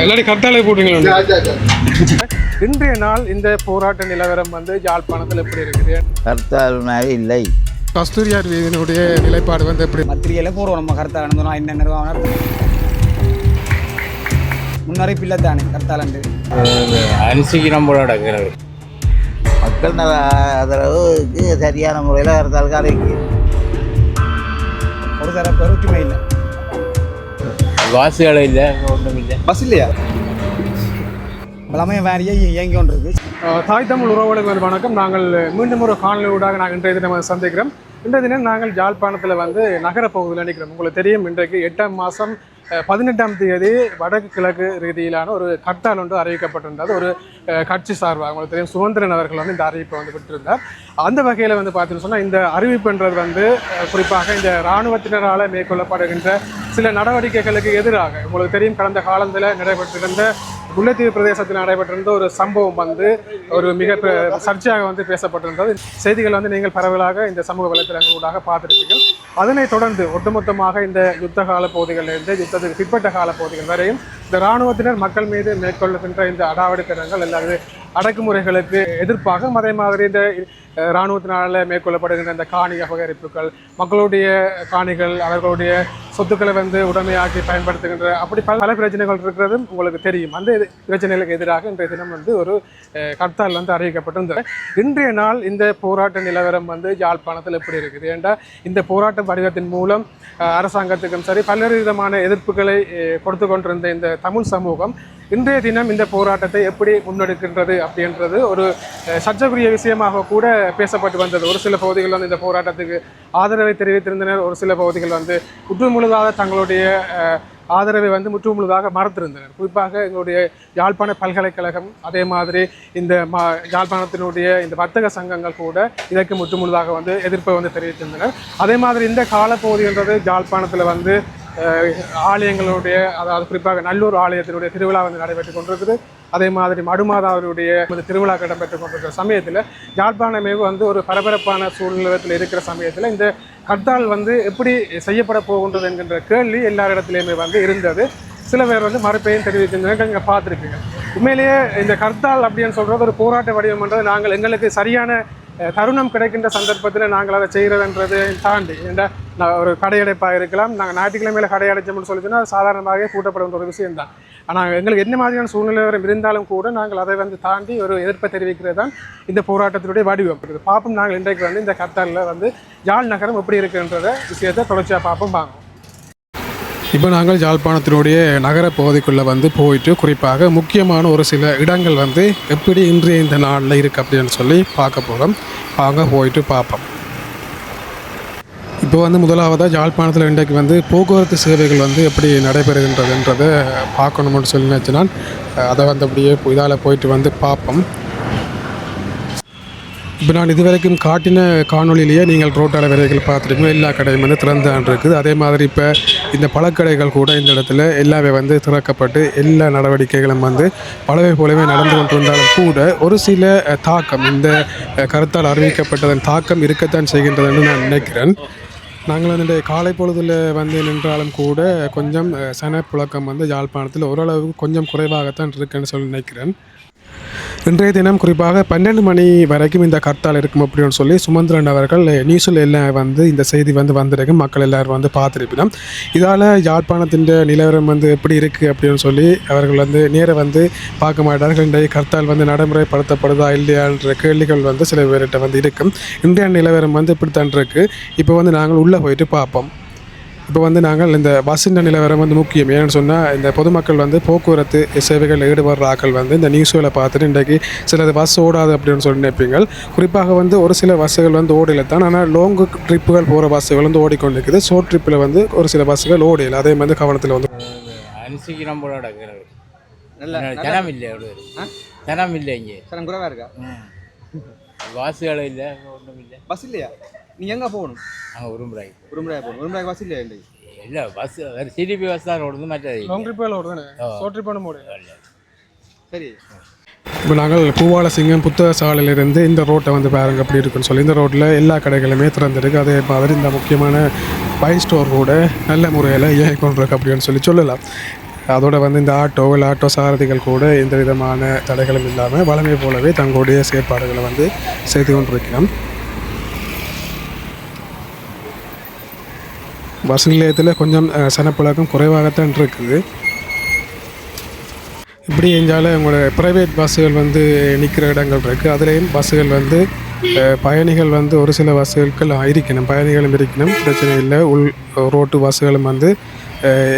எல்லாரும் கரெக்டாலே போட்டுங்களா. இன்றைய நாள் இந்த போராட்ட நிலவரம் வந்து யாழ்ப்பாணத்தில் எப்படி இருக்குது? கர்த்தால் இல்லை. கஸ்தூரியார் வீதியினுடைய நிலைப்பாடு வந்து எப்படி? பத்திரிகையில் போடுவோம் நம்ம கருத்தாக நடந்தோம் என்ன நிறுவனம் முன்னறிப்பு இல்லை தானே கருத்தாலண்டு அனுசரிக்கு நம்மளோட மக்கள் நல ஆதரவுக்கு சரியான முறையில் கருத்தால் கரைக்கு ஒரு தரப்பு ஒற்றுமை இல்லை. வாசிகளும் இல்லை ஒன்றும் இல்லை பஸ் இல்லையா எல்லாமே வேறையே இயங்கி கொண்டு இருக்கு அஹ், தாய் தமிழ் உறவுகளுக்கு வணக்கம். நாங்கள் மீண்டும் ஒரு காணொலியூடாக நாங்கள் இன்றைய தினம் சந்திக்கிறோம். இன்றைய தினம் நாங்கள் யாழ்ப்பாணத்தில் வந்து நகர பகுதியில் நிற்கிறோம். உங்களுக்கு தெரியும் இன்றைக்கு எட்டாம் மாதம் பதினெட்டாம் தேதி வடக்கு கிழக்கு ரீதியிலான ஒரு கட்டால் ஒன்று அறிவிக்கப்பட்டிருந்தது. ஒரு கட்சி சார்பாக. உங்களுக்கு தெரியும் சுதந்திரன் அவர்கள் வந்து இந்த அறிவிப்பை வந்து விட்டிருந்தார் அந்த வகையில் வந்து பார்த்தீங்கன்னு சொன்னால் இந்த அறிவிப்புன்றது வந்து குறிப்பாக இந்த இராணுவத்தினரால் மேற்கொள்ளப்படுகின்ற சில நடவடிக்கைகளுக்கு எதிராக உங்களுக்கு தெரியும் கடந்த காலத்தில் நடைபெற்றிருந்த முல்லைத்தீவு பிரதேசத்தில் நடைபெற்றிருந்த ஒரு சம்பவம் வந்து ஒரு மிக பெ- சர்ச்சையாக வந்து பேசப்பட்டிருந்தது. செய்திகள் வந்து நீங்கள் பரவலாக இந்த சமூக வலைத்தளங்களூடாக பார்த்துருப்பீர்கள். அதனைத் தொடர்ந்து ஒட்டுமொத்தமாக இந்த யுத்த கால பகுதிகளிலிருந்து யுத்தத்துக்கு பிற்பட்ட கால பகுதிகள் வரையும் இந்த இராணுவத்தினர் மக்கள் மீது மேற்கொள்ளுகின்ற இந்த அடாவடித்தனங்கள் அல்லது அடக்குமுறைகளுக்கு எதிர்ப்பாக அதே மாதிரி இந்த அஹ், இராணுவத்தினால மேற்கொள்ளப்படுகின்ற இந்த காணி அபகரிப்புகள் மக்களுடைய காணிகள் அவர்களுடைய சொத்துக்களை வந்து உடமையாக்கி பயன்படுத்துகின்ற அப்படி பல பல பிரச்சனைகள் இருக்கிறதும் உங்களுக்கு தெரியும். அந்த பிரச்சனைகளுக்கு எதிராக இன்றைய தினம் வந்து ஒரு கர்த்தால் வந்து அறிவிக்கப்பட்டிருந்தது. இன்றைய நாள் இந்த போராட்ட நிலவரம் வந்து யாழ்ப்பாணத்தில் எப்படி இருக்குது? ஏன்டா இந்த போராட்ட வடிவத்தின் மூலம் அரசாங்கத்துக்கும் சரி பல்வேறு விதமான எதிர்ப்புகளை கொடுத்து கொண்டிருந்த இந்த தமிழ் சமூகம் இன்றைய தினம் இந்த போராட்டத்தை எப்படி முன்னெடுக்கின்றது அப்படின்றது ஒரு சர்ச்சைக்குரிய விஷயமாக கூட பேசப்பட்டு வந்தது. ஒரு சில பகுதிகள் வந்து இந்த போராட்டத்துக்கு ஆதரவை தெரிவித்திருந்தனர். ஒரு சில பகுதிகள் வந்து முற்று முழுதாக தங்களுடைய ஆதரவை வந்து முற்று முழுதாக மறத்திருந்தனர் குறிப்பாக எங்களுடைய யாழ்ப்பாண பல்கலைக்கழகம் அதே மாதிரி இந்த மா யாழ்ப்பாணத்தினுடைய இந்த வர்த்தக சங்கங்கள் கூட இதற்கு முற்று முழுதாக வந்து எதிர்ப்பை வந்து தெரிவித்திருந்தனர். அதே மாதிரி இந்த காலப்பகுதின்றது யாழ்ப்பாணத்தில் வந்து ஆலயங்களுடைய அதாவது குறிப்பாக நல்லூர் ஆலயத்தினுடைய திருவிழா வந்து நடைபெற்று கொண்டிருக்குது. அதே மாதிரி மடுமாதாவருடைய திருவிழா இடம்பெற்று கொண்டிருக்கிற சமயத்தில் யாழ்ப்பாணமே வந்து ஒரு பரபரப்பான சூழ்நிலத்தில் இருக்கிற சமயத்தில் இந்த கர்த்தால் வந்து எப்படி செய்யப்பட போகின்றது என்கின்ற கேள்வி எல்லாரிடத்துலையுமே வந்து இருந்தது. சில பேர் வந்து மறுப்பையும் தெரிவிக்கின்றனர் நீங்கள் பார்த்துருக்கீங்க. உண்மையிலேயே இந்த கர்த்தால் அப்படின்னு சொல்கிறது ஒரு போராட்ட வடிவம்ன்றது நாங்கள் எங்களுக்கு சரியான தருணம் கிடைக்கின்ற சந்தர்ப்பத்தில் நாங்கள் அதை செய்கிறதன்றதை தாண்டி என்ற நான் ஒரு கடையடைப்பாக இருக்கலாம் நாங்கள் ஞாயிற்றுக்கிழமையில கடை அடைச்சோம்னு சொல்லி சாதாரணமாகவே கூட்டப்படுகின்ற ஒரு விஷயம் தான். ஆனால் எங்களுக்கு என்ன மாதிரியான சூழ்நிலை இருந்தாலும் கூட நாங்கள் அதை வந்து தாண்டி ஒரு எதிர்ப்பை தெரிவிக்கிறது தான் இந்த போராட்டத்தினுடைய வடிவம். இருக்குது பார்ப்போம் நாங்கள் இன்றைக்கு வந்து இந்த கத்தாரில் வந்து யாழ் நகரம் எப்படி இருக்குன்றத விஷயத்தை தொடர்ச்சியாக பார்ப்போம் வாங்க. இப்போ நாங்கள் யாழ்ப்பாணத்தினுடைய நகர பகுதிக்குள்ளே வந்து போயிட்டு குறிப்பாக முக்கியமான ஒரு சில இடங்கள் வந்து எப்படி இன்றைய இந்த நாளில் இருக்குது அப்படின்னு சொல்லி பார்க்க போகிறோம். வாங்க போயிட்டு பார்ப்போம். இப்போ வந்து முதலாவதாக யாழ்ப்பாணத்தில் இன்றைக்கு வந்து போக்குவரத்து சேவைகள் வந்து எப்படி நடைபெறுகின்றதுன்றதை பார்க்கணும்னு சொல்லி நினச்சினா அதை வந்து அப்படியே இதால் போயிட்டு வந்து பார்ப்போம். இப்போ நான் இதுவரைக்கும் காட்டின காணொளியிலேயே நீங்கள் ரோட்டால விரைகள் பார்த்துருக்கீங்க. எல்லா கடையும் வந்து திறந்தான் இருக்குது. அதே மாதிரி இப்போ இந்த பழக்கடைகள் கூட இந்த இடத்துல எல்லாமே வந்து திறக்கப்பட்டு எல்லா நடவடிக்கைகளும் வந்து பலவை போலவே நடந்து கொண்டிருந்தாலும் கூட ஒரு சில தாக்கம் இந்த கருத்தால் அறிவிக்கப்பட்டதன் தாக்கம் இருக்கத்தான் செய்கின்றதுன்னு நான் நினைக்கிறேன். நாங்கள் வந்து காலை பொழுதில் வந்து நின்றாலும் கூட கொஞ்சம் சன புழக்கம் வந்து யாழ்ப்பாணத்தில் ஓரளவுக்கு கொஞ்சம் குறைவாகத்தான் இருக்குன்னு சொல்லி நினைக்கிறேன். இன்றைய தினம் குறிப்பாக பன்னெண்டு மணி வரைக்கும் இந்த கர்த்தால் இருக்கும் அப்படின்னு சொல்லி சுமந்திரன் அவர்கள் நியூஸில் எல்லாம் வந்து இந்த செய்தி வந்து வந்திருக்கு. மக்கள் எல்லோரும் வந்து பார்த்துருப்பினோம். இதால் யாழ்ப்பாணத்தின் நிலவரம் வந்து எப்படி இருக்குது அப்படின்னு சொல்லி அவர்கள் வந்து நேர வந்து பார்க்க மாட்டார்கள். இன்றைய கர்த்தால் வந்து நடைமுறைப்படுத்தப்படுதா இல்லையான்ற கேள்விகள் வந்து சில பேர்கிட்ட வந்து இருக்கும் இன்றைய நிலவரம் வந்து இப்படித்தான் இருக்குது இப்போ வந்து நாங்கள் உள்ளே போயிட்டு பார்ப்போம். இப்போ வந்து நாங்கள் இந்த பஸ்ஸின் நிலவரம் வந்து முக்கியம். ஏன்னு சொன்னால் இந்த பொதுமக்கள் வந்து போக்குவரத்து சேவைகளில் ஈடுபடுற ஆட்கள் வந்து இந்த நியூஸ்களை பார்த்துட்டு இன்றைக்கு சிலது பஸ் ஓடாது அப்படின்னு சொல்லி நினைப்பீங்கள். குறிப்பாக வந்து ஒரு சில பஸ்ஸுகள் வந்து ஓடல தான் ஆனால் லாங் ட்ரிப்புகள் போகிற பஸ்ஸுகள் வந்து ஓடிக்கொண்டிருக்குது. ஷார்ட் ட்ரிப்பில் வந்து ஒரு சில பஸ்ஸுகள் ஓடையில் அதே மாதிரி கவனத்தில் வந்து அனுசரிக்கு நம்மளோட கிடக்கிறது நல்ல ஜனம் இல்லை அவ்வளோ ஜனம் இல்லை இங்கே. குறைவாக இருக்கா? வாசிகளும் இல்லை ஒன்றும் இல்லை. பஸ் இல்லையா? நீ எங்கே போகணும்? நாங்கள் உரும்புறாங்க உருமுறையாக போகணும். உருமுறையாக பஸ் இல்லையா இன்றைக்கு இல்லை பஸ் வேறு சிடிபி பஸ் தான் ஓடுது மற்றது லாங் ட்ரிப்பில் ஓடுதானே? ஷார்ட் ட்ரிப்பான மூடு சரி. இப்போ நாங்கள் பூவாலசிங்கம் புத்தக சாலையிலிருந்து இந்த ரோட்டை வந்து பாருங்க அப்படி இருக்குன்னு சொல்லி இந்த ரோட்டில் எல்லா கடைகளுமே திறந்திருக்கு. அதே மாதிரி இந்த முக்கியமான பைன் ஸ்டோர் கூட நல்ல முறையில் இயங்கி கொண்டிருக்கு அப்படின்னு சொல்லி சொல்லலாம். அதோட வந்து இந்த ஆட்டோ இல்லை ஆட்டோ சாரதிகள் கூட எந்த விதமான தடைகளும் இல்லாமல் வளமை போலவே தங்களுடைய செயற்பாடுகளை வந்து செய்து கொண்டிருக்கிறோம். பஸ் நிலையத்தில் கொஞ்சம் சனப்பழக்கம் குறைவாகத்தான் இருக்குது. இப்படி எஞ்சால உங்களோட ப்ரைவேட் பஸ்ஸுகள் வந்து நிற்கிற இடங்கள் இருக்குது அதுலேயும் பஸ்ஸுகள் வந்து பயணிகள் வந்து ஒரு சில பஸ்ஸுகள் இருக்கணும். பயணிகளும் இருக்கணும். பிரச்சனை இல்லை. உள் ரோட்டு பஸ்ஸுகளும் வந்து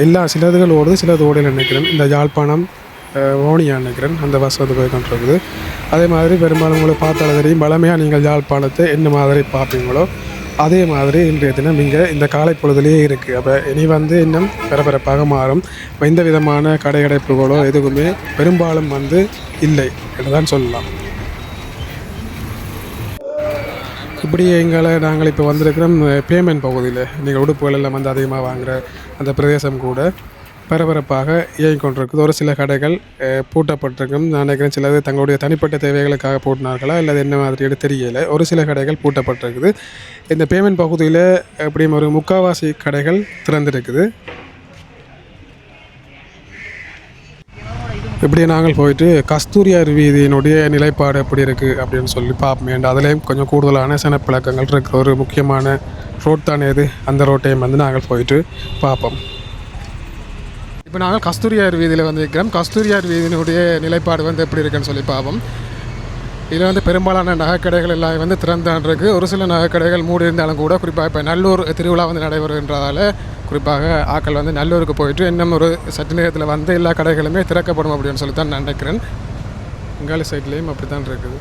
எல்லா சிலதுகள் ஓடுது சிலது ஓடையில் நினைக்கிறேன் இந்த யாழ்ப்பாணம் அஹ், ஓனியா நினைக்கிறேன் அந்த பஸ் வந்து போய் கொண்டிருக்குது அதே மாதிரி பெரும்பாலும் உங்களுக்கு பார்த்தாலும் தெரியும். பழமையாக நீங்கள் யாழ்ப்பாணத்தை என்ன மாதிரி பார்ப்பீங்களோ அதே மாதிரி இன்றைய தினம் இங்கே இந்த காலை பொழுதுலேயே இருக்குது அப்போ இனி வந்து இன்னும் பரபரப்பாக மாறும். எந்த விதமான கடையடைப்புகளோ எதுவுமே பெரும்பாலும் வந்து இல்லை என்று தான் சொல்லலாம். இப்படி எங்களை நாங்கள் இப்போ வந்திருக்கிறோம் பேமெண்ட் பகுதியில். நீங்கள் உடுப்புகள் எல்லாம் வந்து அதிகமாக வாங்குகிற அந்த பிரதேசம் கூட. பரபரப்பாக இயங்கிக் கொண்டிருக்குது. ஒரு சில கடைகள் பூட்டப்பட்டிருக்கும். நான் நினைக்கிறேன் சிலது தங்களுடைய தனிப்பட்ட தேவைகளுக்காக பூட்டினார்களா இல்லை என்ன மாதிரின்னு தெரியலை. ஒரு சில கடைகள் பூட்டப்பட்டிருக்குது. இந்த பேமெண்ட் பகுதியில் எப்படியும் ஒரு முக்காவாசி கடைகள் திறந்திருக்குது. இப்படி நாங்கள் போயிட்டு கஸ்தூரியார் வீதியினுடைய நிலைப்பாடு எப்படி இருக்குது அப்படின்னு சொல்லி பார்ப்போம். அதுலேயும் கொஞ்சம் கூடுதலான சனப்பழக்கங்கள் இருக்குது ஒரு முக்கியமான ரோட் தானே இது? அந்த ரோட்டையும் வந்து நாங்கள் போயிட்டு பார்ப்போம். இப்போ நாங்கள் கஸ்தூரியார் வீதியில் வந்து இருக்கிறோம் கஸ்தூரியார் வீதியினுடைய நிலைப்பாடு வந்து எப்படி இருக்குன்னு சொல்லி பார்ப்போம். இதில் வந்து பெரும்பாலான நகைக்கடைகள் எல்லாம் வந்து திறந்தான் இருக்கு ஒரு சில நகைக்கடைகள் மூடி இருந்தாலும் கூட குறிப்பாக இப்போ நல்லூர் திருவிழா வந்து நடைபெறுகின்றதால குறிப்பாக ஆக்கள் வந்து நல்லூருக்கு போயிட்டு இன்னும் ஒரு சற்று நேரத்தில் வந்து எல்லா கடைகளுமே திறக்கப்படும் அப்படின்னு சொல்லி தான் நினைக்கிறேன். உங்காலி சைட்லேயும் அப்படி தான் இருக்குது.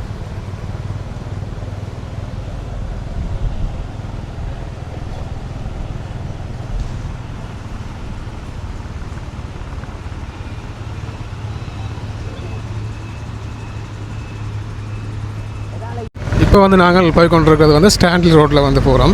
இப்போ வந்து நாங்கள் போய் கொண்டிருக்கிறது வந்து ஸ்டாண்டில் ரோட்டில் வந்து போகிறோம்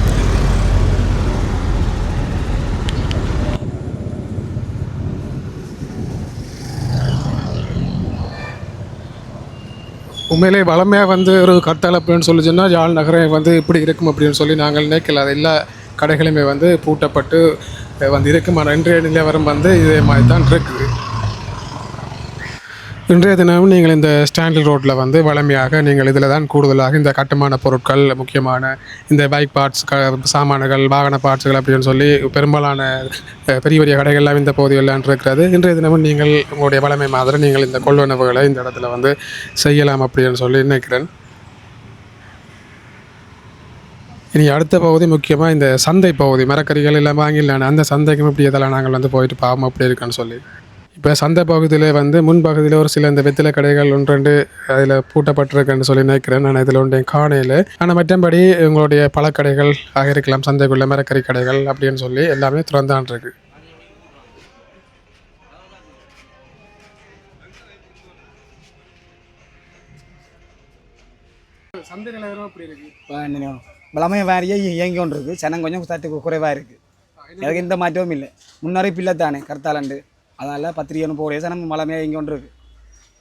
உண்மையிலே வளமையாக வந்து ஒரு கட்டளப்புன்னு சொல்லி சொன்னால் யாழ் நகரம் வந்து இப்படி இருக்கும் அப்படின்னு சொல்லி நாங்கள் நினைக்கல. அது எல்லா கடைகளுமே வந்து பூட்டப்பட்டு வந்து இருக்கும். ஆனால் இன்றைய நிலவரம் வந்து இதே மாதிரி தான் இருக்குது. இன்றைய தினம் நீங்கள் இந்த ஸ்டாண்டில் ரோட்டில் வந்து வளமையாக நீங்கள் இதில் தான் கூடுதலாக இந்த கட்டுமான பொருட்கள் முக்கியமான இந்த பைக் பார்ட்ஸ் க சாமான்கள் வாகன பார்ட்ஸுகள் அப்படின்னு சொல்லி பெரும்பாலான பெரிய பெரிய கடைகள்லாம் இந்த பகுதியெல்லாம் இருக்கிறது. இன்றைய தினமும் நீங்கள் உங்களுடைய வளமை மாதிரி நீங்கள் இந்த கொள்வனவுகளை இந்த இடத்துல வந்து செய்யலாம் அப்படின்னு சொல்லி நினைக்கிறேன். இனி அடுத்த பகுதி முக்கியமாக இந்த சந்தை பகுதி. மரக்கறிகள் எல்லாம் வாங்கிடலான அந்த சந்தைக்கும் இப்படி இதெல்லாம் நாங்கள் வந்து போயிட்டு பாவம் அப்படி இருக்கான்னு சொல்லி. இப்போ சந்தை பகுதியில் வந்து முன்பகுதியில் ஒரு சில இந்த வெத்திலை கடைகள் ஒன்று ரெண்டு அதில் பூட்டப்பட்டிருக்குன்னு சொல்லி நினைக்கிறேன். நான் இதில் ஒன்றையும் காணையில். ஆனால் மற்றபடி உங்களுடைய பழக்கடைகள் ஆக இருக்கலாம். சந்தைக்குள்ள மரக்கறி கடைகள் அப்படின்னு சொல்லி எல்லாமே திறந்தான் இருக்கு சந்தை நிலவரம் அப்படி இருக்கு? பலமே வேறையே இயங்கி கொண்டு இருக்கு சனம் கொஞ்சம் சற்று குறைவாக இருக்குது எனக்கு எந்த மாற்றமும் இல்லை. முன்னறிப்பு இல்லை தானே கருத்தாலண்டு அதனால் பத்திரிகைன்னு போடுற நம்ம பலமே இங்கே ஒன்று இருக்குது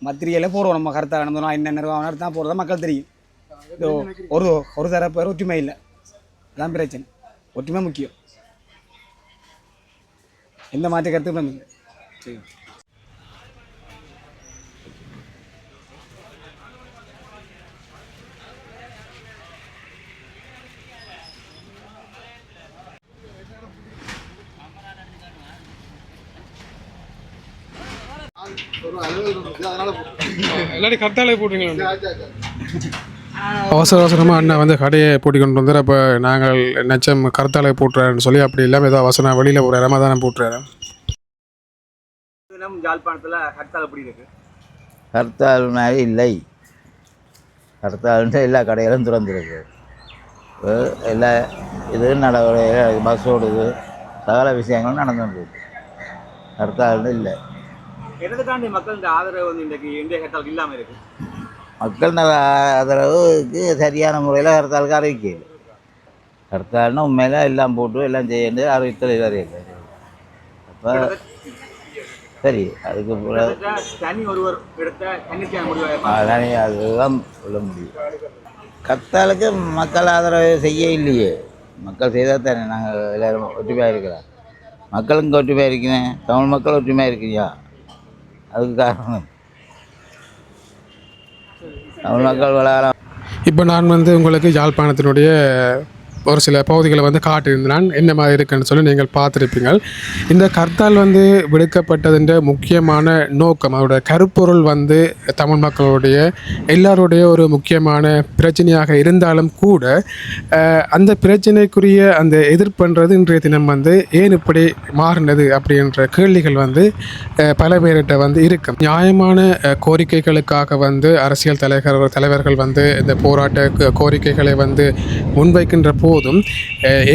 பத்திரிகையில் போடுவோம் நம்ம கருத்தாக நான் என்ன நிர்வாகம் தான் போகிறதா மக்கள் தெரியும். இதோ ஒரு ஒரு தரப்பு ஒற்றுமை இல்லை. அதான் பிரச்சனை. ஒற்றுமை முக்கியம். எந்த மாற்ற கருத்துமே இல்லை. சரி இல்லாட்டி போட்டுருங்களா அவசர அவசரமாக அண்ணன் வந்து கடையை பூட்டி கொண்டு வந்து அப்போ நாங்கள் நச்சம் கருத்தாலை போட்டுறாருன்னு சொல்லி அப்படி இல்லாமல் ஏதோ அவசரம் வெளியில் போகிறாரு ரமதானம் போட்டுறாரு தினம் யாழ்ப்பாணத்தில் ஹர்த்தால் எப்படி இருக்கு. ஹர்த்தால் மாதிரி இல்லை. ஹர்த்தால்ன்ட்டு எல்லா கடைகளும் திறந்துருக்கு. இப்போ எல்லா இது நடவடிக்கை பஸ் ஓடுது சகல விஷயங்களும் நடந்துருக்கு ஹர்த்தால்னு இல்லை. எதுக்காண்டி மக்கள் இந்த ஆதரவு வந்து இன்றைக்கு இந்திய ஹர்த்தால் இல்லாமல் இருக்கு? மக்கள் ஆதரவுக்கு சரியான முறையில் ஹர்த்தாலுக்கு அறிவிக்கல ஹர்த்தால்னா உண்மையில எல்லாம் போட்டு எல்லாம் செய்யண்டு அறிவித்தல் வரையில அப்போ சரி அதுக்கு தனி ஒருவர் அதனாலே அதுதான் சொல்ல முடியும். கத்தாலுக்கு மக்கள் ஆதரவு செய்ய இல்லையே. மக்கள் செய்தால் தானே நாங்கள் எல்லோரும் ஒற்றுமையாக இருக்கிறோம். மக்கள் இங்கே ஒற்றுமையாக இருக்கிறேன் தமிழ் மக்கள் ஒற்றுமையாக இருக்கிறியா அதுக்கு காரணம். தமிழ் மக்கள் விளையாட இப்போ நான் வந்து உங்களுக்கு யாழ்ப்பாணத்தினுடைய ஒரு சில பகுதிகளை வந்து காட்டியிருந்தான். என்ன மாதிரி இருக்குன்னு சொல்லி நீங்கள் பார்த்துருப்பீங்கள் இந்த கர்த்தால் வந்து விடுக்கப்பட்டதுன்ற முக்கியமான நோக்கம் அதோட கருப்பொருள் வந்து தமிழ் மக்களுடைய எல்லாருடைய ஒரு முக்கியமான பிரச்சனையாக இருந்தாலும் கூட அந்த பிரச்சனைக்குரிய அந்த எதிர்ப்புன்றது இன்றைய தினம் வந்து ஏன் இப்படி மாறினது அப்படின்ற கேள்விகள் வந்து பல பேர்கிட்ட வந்து இருக்கும். நியாயமான கோரிக்கைகளுக்காக வந்து அரசியல் தலைவர் தலைவர்கள் வந்து இந்த போராட்ட கோரிக்கைகளை வந்து முன்வைக்கின்ற போ போதும்.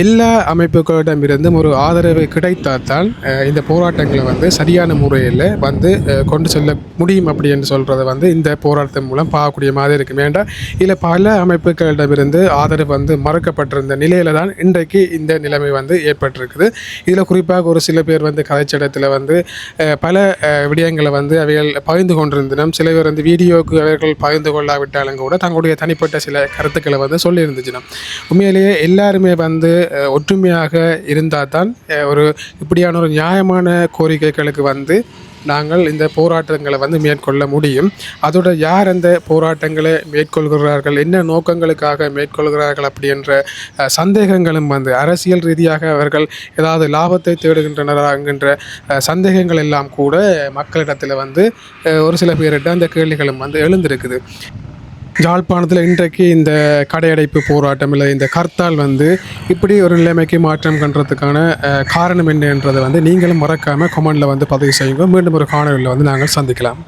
எல்லா எல்லா அமைப்புகளிடமிருந்தும் ஒரு ஆதரவு கிடைத்தால்தான் இந்த போராட்டங்களை வந்து சரியான முறையில் வந்து கொண்டு செல்ல முடியும் அப்படி என்று சொல்கிறத வந்து இந்த போராட்டத்தின் மூலம் பார்க்கக்கூடிய மாதிரி இருக்கும் வேண்டாம் இதில் பல அமைப்புகளிடமிருந்து ஆதரவு வந்து மறுக்கப்பட்டிருந்த நிலையில தான் இன்றைக்கு இந்த நிலைமை வந்து ஏற்பட்டிருக்குது. இதில் குறிப்பாக ஒரு சில பேர் வந்து கதைச்சடத்தில் வந்து பல விடயங்களை வந்து அவைகள் பகிர்ந்து கொண்டிருந்தனம். சில பேர் வந்து வீடியோவுக்கு அவர்கள் பகிர்ந்து கொள்ளாவிட்டாலும் கூட தங்களுடைய தனிப்பட்ட சில கருத்துக்களை வந்து சொல்லியிருந்துச்சுன்னா உண்மையிலேயே எல்லாருமே வந்து ஒற்றுமையாக இருந்தால் தான் ஒரு இப்படியான ஒரு நியாயமான கோரிக்கைகளுக்கு வந்து நாங்கள் இந்த போராட்டங்களை வந்து மேற்கொள்ள முடியும். அதோட யார் அந்த போராட்டங்களை மேற்கொள்கிறார்கள் என்ன நோக்கங்களுக்காக மேற்கொள்கிறார்கள் அப்படி என்ற சந்தேகங்களும் வந்து அரசியல் ரீதியாக அவர்கள் ஏதாவது லாபத்தை தேடுகின்றனரா என்கின்ற சந்தேகங்கள் எல்லாம் கூட மக்களிடத்தில் வந்து ஒரு சில பேரிட்ட அந்த கேள்விகளும் வந்து எழுந்திருக்குது. யாழ்ப்பாணத்தில் இன்றைக்கு இந்த கடையடைப்பு போராட்டம் இல்லை இந்த கர்த்தால் வந்து இப்படி ஒரு நிலைமைக்கு மாற்றம் கண்டுறதுக்கான காரணம் என்னன்றதை வந்து நீங்களும் மறக்காமல் கொமெண்டில் வந்து பதிவு செய்யுங்க. மீண்டும் ஒரு காணொலியில் வந்து நாங்கள் சந்திக்கலாம்.